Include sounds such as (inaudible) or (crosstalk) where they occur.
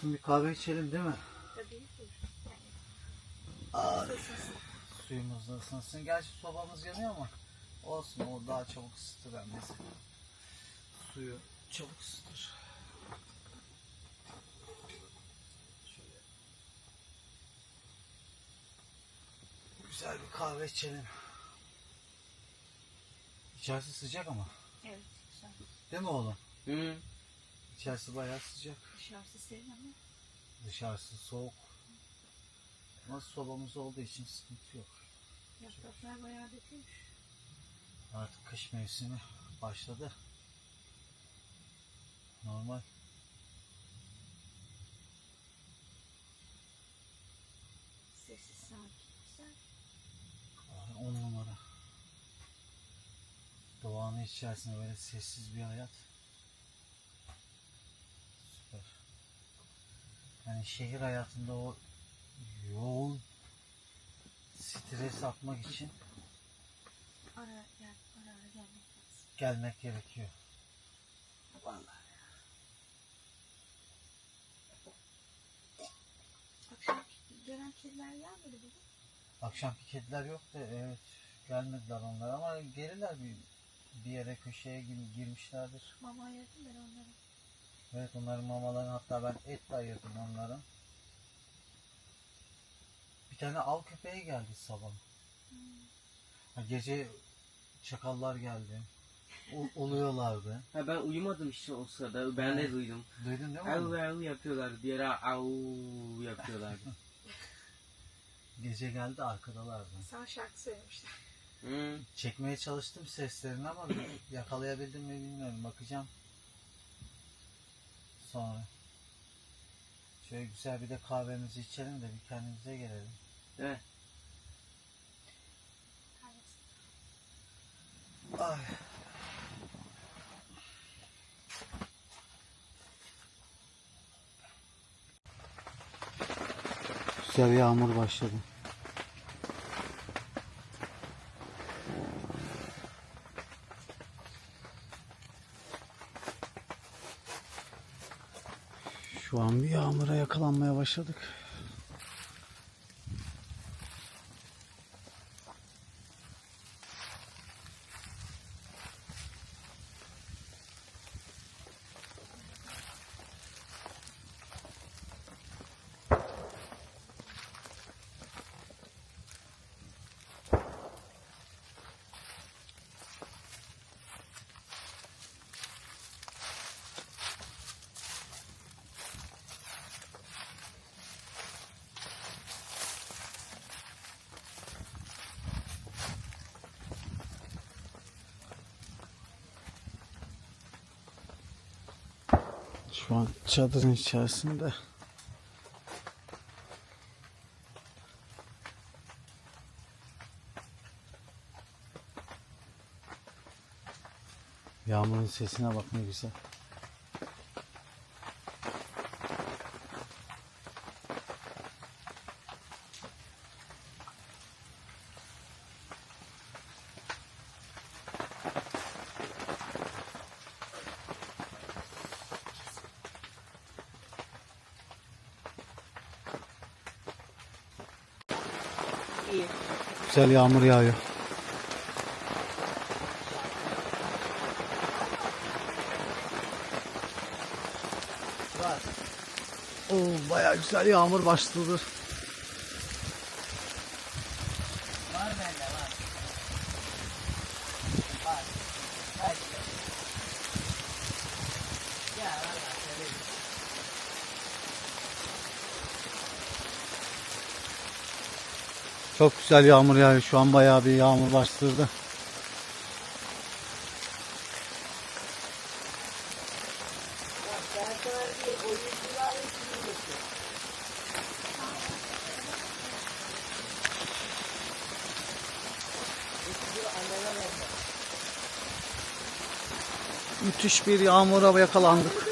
Hayatım bir kahve içelim değil mi? Tabii ki. Ay. Suyumuz da ısınsın. Gerçi sobamız yanıyor ama olsun o daha çabuk ısıtır annesi. Suyu çabuk ısıtır. Şöyle. Güzel bir kahve içelim. İçerisi sıcak ama. Evet güzel. Değil mi oğlum? Hı. İçerisi bayağı sıcak. Dışarısı serin ama. Dışarısı soğuk. Ama sobamız olduğu için sıkıntı yok. Yapraklar bayağı dökülmüş. Artık kış mevsimi başladı. Normal. Sessiz sakin. Güzel. Ay, On numara. Doğanın içerisinde böyle sessiz bir hayat. Yani şehir hayatında o yoğun stres atmak için Ara gel. Ara ara gelmek gelmek gerekiyor. Vallahi. Akşam dönen kediler gelmedi bugün. Akşamki kediler yok da evet gelmediler onlar ama gelirler bir, bir yere köşeye gir- girmişlerdir. Mama ayırdım ben onları. Evet onların mamalarını hatta ben et de ayırdım onların. Bir tane av köpeği geldi sabah. Hmm. Ha, Gece çakallar geldi. U- uluyorlardı. (laughs) Ha ben uyumadım işte o sırada. Ben de duydum. Duydun değil mi? Au onu? au yapıyorlar. Bir ara au yapıyorlardı. (laughs) Gece geldi arkadalardı. Sana şarkı söylemişler. Hı. Çekmeye çalıştım seslerini ama yakalayabildim mi bilmiyorum. Bakacağım. Sonra. Şöyle güzel bir de kahvemizi içelim de bir kendimize gelelim. Evet. Ay. Güzel yağmur başladı. Şu an bir yağmura yakalanmaya başladık. Şu an çadırın içerisinde. Yağmurun sesine bak ne güzel. İyi. Güzel yağmur yağıyor. Oo, bayağı güzel yağmur başladı. Çok güzel yağmur yağıyor. Şu an bayağı bir yağmur başladı. Müthiş bir yağmura yakalandık.